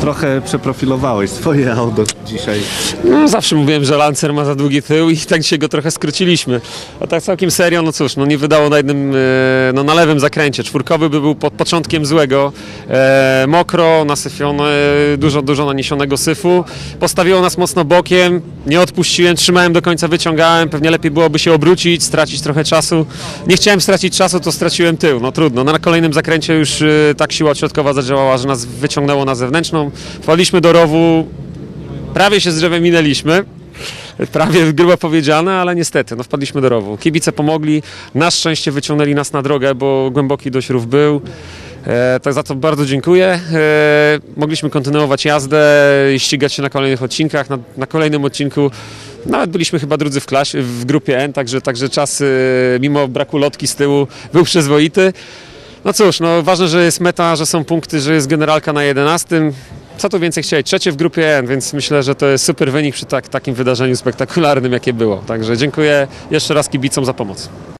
Trochę przeprofilowałeś swoje auto dzisiaj. No, zawsze mówiłem, że Lancer ma za długi tył i tak się go trochę skróciliśmy. A tak całkiem serio, no cóż, no nie wydało na jednym, e, no na lewym zakręcie. Czwórkowy by był pod początkiem złego. E, mokro, nasyfione, dużo, dużo naniesionego syfu. Postawiło nas mocno bokiem, nie odpuściłem, trzymałem do końca, wyciągałem. Pewnie lepiej byłoby się obrócić, stracić trochę czasu. Nie chciałem stracić czasu, to straciłem tył. No trudno. No, na kolejnym zakręcie już e, tak siła środkowa zadziałała, że nas wyciągnęło na zewnętrzną. Wpadliśmy do rowu, prawie się z drzewem minęliśmy. Prawie grubo powiedziane, ale niestety, no wpadliśmy do rowu. Kibice pomogli, na szczęście wyciągnęli nas na drogę, bo głęboki dość rów był. E, tak za to bardzo dziękuję. E, mogliśmy kontynuować jazdę i ścigać się na kolejnych odcinkach. Na, na kolejnym odcinku nawet byliśmy chyba drudzy w klasie, w grupie N, także, także czas, e, mimo braku lotki z tyłu, był przyzwoity. No cóż, no ważne, że jest meta, że są punkty, że jest generalka na 11. Co tu więcej chcieć? Trzecie w grupie N, więc myślę, że to jest super wynik przy tak, takim wydarzeniu spektakularnym, jakie było. Także dziękuję jeszcze raz kibicom za pomoc.